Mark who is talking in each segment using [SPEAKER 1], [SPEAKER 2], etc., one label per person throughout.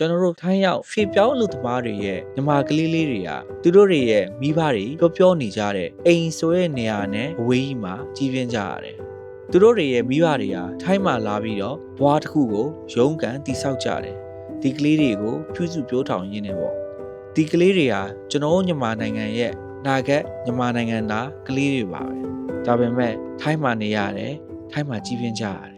[SPEAKER 1] ကျွန်တော်တို့ထိုင်းရောက်ရွှေပြောင်းလူသမားတွေရဲ့ညီမကလေးလေးတွေကသူတို့တွေရဲ့မိဘတွေပြောပြောနေကြတဲ့အိမ်ဆိုတဲ့နေရာနဲ့အဝေးကြီးမှာကြီးပြင်းကြရတယ်သူတို့တွေရဲ့မိဘတွေကထိုင်းမှာလာပြီးတော့ဘွားတစ်ခုကိုရုံးကန်တိဆောက်ကြတယ်ဒီကလေးတွေကိုပြုစုပြောထောင်ရင်းနေပေါ့ဒီကလေးတွေဟာကျွန်တော်တို့မြန်မာနိုင်ငံရဲ့နာဂတ်မြန်မာနိုင်ငံသားကလေးတွေပါပဲဒါပေမဲ့ထိုင်းမှာနေရတယ်ထိုင်းမှာကြီးပြင်းကြရတယ်။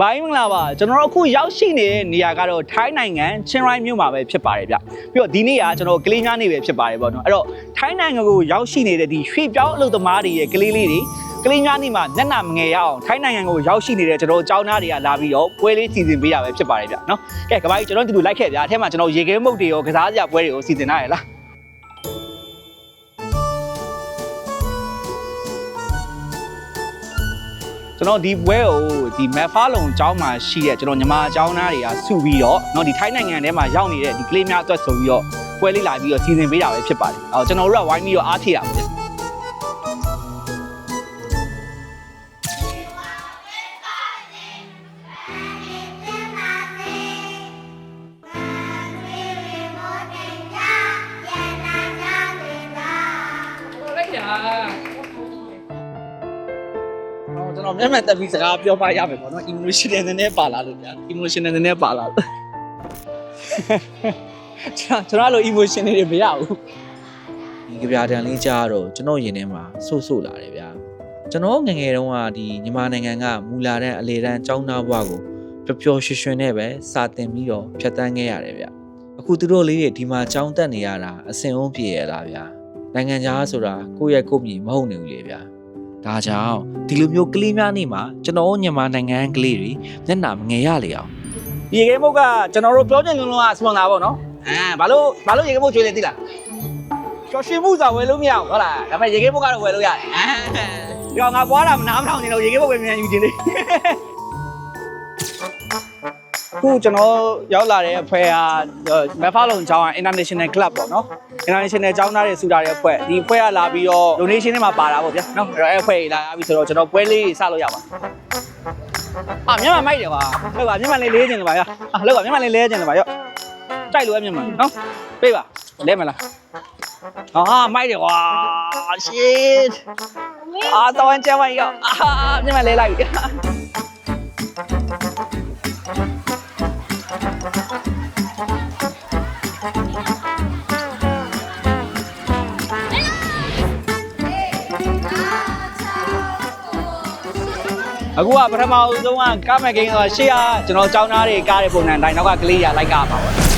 [SPEAKER 2] ဘာမင်္ဂလာပါကျွန်တော်တို့အခုရောက်ရှိနေတဲ့နေရာကတော့ထိုင်းနိုင်ငံချင်းရိုင်းမြို့မှာပဲဖြစ်ပါတယ်ဗျ။ပြီးတော့ဒီနေ့ကကျွန်တော်ကလေးများနေပဲဖြစ်ပါတယ်ပေါ့နော်။အဲ့တော့ထိုင်းနိုင်ငံကိုရောက်ရှိနေတဲ့ဒီရွှေပြောင်းအလုပ်သမားတွေရဲ့ကလေးလေးတွေကလေးများနေမှာမျက်နှာမငယ်ရအောင်ထိုင်းနိုင်ငံကိုရောက်ရှိနေတဲ့ကျွန်တော်တို့ចောင်းသားတွေကလာပြီးတော့ပွဲလေးစီစဉ်ပေးတာပဲဖြစ်ပါတယ်ဗျ။နော်။ကဲကဘာကြီးကျွန်တော်တို့ဒီလိုလိုက်ခဲ့ဗျာ။အထက်မှာကျွန်တော်ရေခဲမုတ်တွေရောကစားစရာပွဲတွေကိုစီစဉ်ထားရလား။ ကျွန်တော်ဒီပွဲကိုဒီမက်ဖာလုံအကြောင်းမှာရှိတဲ့ကျွန်တော်ညီမအကြောင်းသားတွေကစုပြီးတော့เนาะဒီထိုင်းနိုင်ငံထဲမှာရောက်နေတဲ့ဒီကလေးများအတွက်ဆိုပြီးတော့ပွဲလေးလာပြီးတော့စီစဉ်ပေးတာပဲဖြစ်ပါတယ်။အော်ကျွန်တော်တို့ကဝိုင်းပြီးတော့အားထည့်ရပါမယ်။
[SPEAKER 3] လိုက် တာ
[SPEAKER 2] အော်ကျွန်တော်မျက်မှန်တက်ပြီးစကားပြောပါရမယ်ပေါ့နော် emotional နည်းနည်းပါလာလို့ဗျာ emotional နည်းနည်းပါလာလို့ကျွန်တော်ကျွန်တော်အဲ့လို emotion တွေမရဘူး
[SPEAKER 1] ဒီကြပြတန်လေးကြားတော့ကျွန်တော်ရင်ထဲမှာဆို့ဆို့လာတယ်ဗျာကျွန်တော်ငယ်ငယ်တုန်းကဒီမြန်မာနိုင်ငံကမူလာတဲ့အလေတန်းចောင်းသားဘွားကိုပျော်ပျော်ရွှင်ရွှင်နဲ့ပဲစာတင်ပြီးတော့ဖြတ်တန်းခဲ့ရတယ်ဗျာအခုသူတို့လေးတွေဒီမှာចောင်းတက်နေရတာအစင်အုံးပြေရလားဗျာနိုင်ငံခြားဆိုတာကိုယ့်ရဲ့ကိုယ့်မြေမဟုတ်နေဘူးလေဗျာ ဒါကြောင့်ဒီလိုမျိုးကလေးများနေမှာကျွန်တော်မြန်မာနိုင်ငံကလေးတွေမျက်နှာမငယ်ရလေအောင်
[SPEAKER 2] ရေခဲမုတ်ကကျွန်တော်တို့ပြောချင်လုံးလုံးကစပွန်ဆာပေါ့နော်အဲဘာလို့ဘာလို့ရေခဲမုတ်ကျွေးလဲသိလားကျော်ရွှေမှုစာဝယ်လို့မရဘူးဟုတ်လားဒါပေမဲ့ရေခဲမုတ်ကတော့ဝယ်လို့ရတယ်အဲဒီတော့ငါပွားတာမနာမထောင်နေတော့ရေခဲမုတ်ပဲမြန်ယူခြင်းလေး ခုကျွန်တော်ရောက်လာတဲ့အဖွဲ့ကမက်ဖာလုံကျောင်းက International Club ပေါ့နော် International ကျောင်းသားတွေစုတာတဲ့အဖွဲ့ဒီအဖွဲ့ကလာပြီးတော့ donation တွေမှာပါတာပေါ့ဗျာနော်အဲ့တော့အဲ့အဖွဲ့ကြီးလာပြီးဆိုတော့ကျွန်တော်ပွဲလေးစလို့ရပါအာမြန်မာမိုက်တယ်ကွာဟုတ်ပါမြန်မာလေးလေးကျင်တယ်ပါရအာလောက်ပါမြန်မာလေးလေးကျင်တယ်ပါရော့ကြိုက်လို့မြန်မာနော်ပေးပါလဲမလားအာမိုက်တယ်ကွာ shit အာတော့ကျမရောအာမြန်မာလေးလိုက်ပြီ အခုကပထမအဆုံးကကားမကင်းကရှေ့ကကျွန်တော်ကြောင်းသားတွေကားတဲ့ပုံစံတိုင်းနောက်ကကလေးရလိုက်ကားပါပေါ့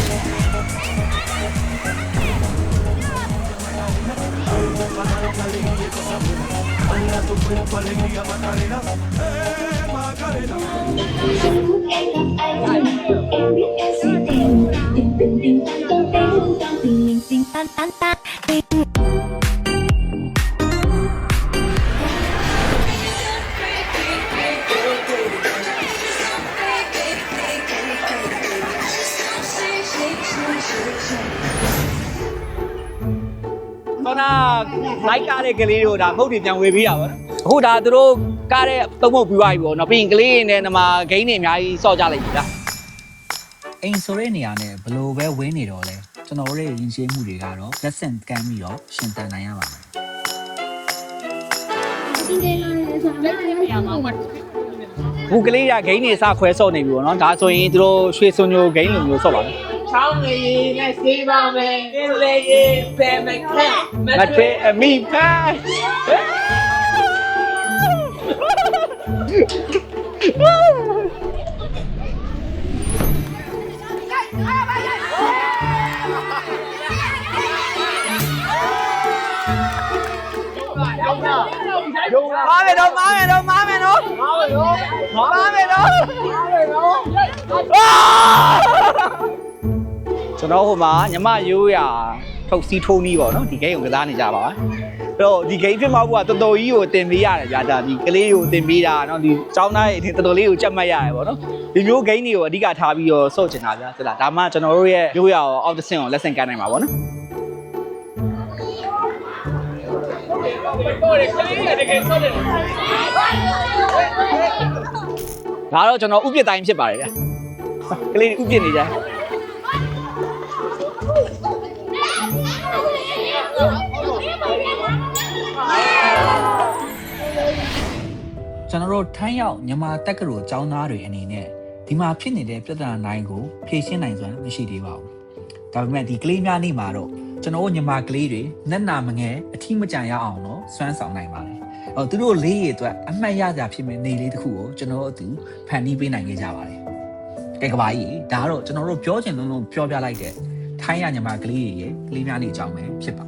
[SPEAKER 2] နာလိုက်ကားတဲ့ကလေးတို့ဒါမုတ်တွေပြန်ဝေပေးတာပေါ့နော်အခုဒါသူတို့ကားတဲ့သုံးမုတ်ပြီးသွားပြီပေါ့နော်ပြီးရင်ကလေးတွေနဲ့နမဂိမ်းတွေအများကြီးစော့ကြလိုက်ပြီလား
[SPEAKER 4] အိမ်ဆိုတဲ့နေရာနဲ့ဘလို့ပဲဝင်းနေတော့လဲကျွန်တော်တို့ရဲ့ယဉ်ကျေးမှုတွေကတော့လက်ဆင့်ကမ်းပြီးတော့ရှင်သန်နိုင်ရပါမယ်
[SPEAKER 2] အခုကလေးကဂိမ်းတွေစခွဲစော့နေပြီပေါ့နော်ဒါဆိုရင်သူတို့ရွှေစွန်ညိုဂိမ်းလိုမျိုးစော့ပါမယ်
[SPEAKER 3] ချောင်းလေးနဲ့စေးပါမယ်အင်းလေးရေးပဲမခက်မ
[SPEAKER 2] မထွေးအမိဖာမားမယ်တော့မားမယ်တော့မားမယ်တော့မားမယ်တော့မားမယ်တော့မားမယ်တော့ ကျွန်တော်ဟိုမှာညမရိုးရာထုတ်စီးထိုးနီးပေါ့နော်ဒီဂိမ်းကိုကစားနေကြပါပါအဲ့တော့ဒီဂိမ်းဖြစ်မှာဘူးကတော်တော်ကြီးကိုတင်ပေးရတယ်ဗျာဒါဒီကလေးကိုတင်ပေးတာနော်ဒီចောင်းသားရဲ့အထင်တော်တော်လေးကိုကြက်မှတ်ရတယ်ပေါ့နော်ဒီမျိုးဂိမ်းတွေကိုအဓိကထားပြီးတော့စော့ချင်တာဗျာဟုတ်လားဒါမှကျွန်တော်တို့ရဲ့ရိုးရာကိုအောက်တစ်ဆင့်ကိုလက်ဆင့်ကမ်းနိုင်မှာပေါ့နော်
[SPEAKER 3] ကိုယ်ကလေးရတကယ်ဆော့တယ်
[SPEAKER 2] ဒါတော့ကျွန်တော်ဥပြစ်တိုင်းဖြစ်ပါတယ်ဗျာကလေးဥပြစ်နေကြ
[SPEAKER 4] ကျွန်တော်တို့ထိုင်းရောက်မြန်မာတက္ကသိုလ်ကျောင်းသားတွေအနေနဲ့ဒီမှာဖြစ်နေတဲ့ပြဿနာတိုင်းကိုဖြေရှင်းနိုင်စွမ်းမရှိသေးပါဘူး။ဒါပေမဲ့ဒီကလေးများနေ့မှာတော့ကျွန်တော်တို့မြန်မာကလေးတွေနက်နာမငယ်အထီးမကြံရအောင်တော့စွမ်းဆောင်နိုင်ပါတယ်။အော်သူတို့လေးရအတွက်အမှတ်ရကြဖြစ်မဲ့နေလေးတစ်ခုကိုကျွန်တော်တို့အတူဖန်တီးပေးနိုင်ခဲ့ကြပါတယ်။ကဲကဘာကြီးဒါကတော့ကျွန်တော်တို့ပြောချင်လုံးလုံးပြောပြလိုက်တဲ့ထိုင်းရညီမကလေးတွေရဲ့ကလေးများနေ့အကြောင်းပဲဖြစ်ပါတယ်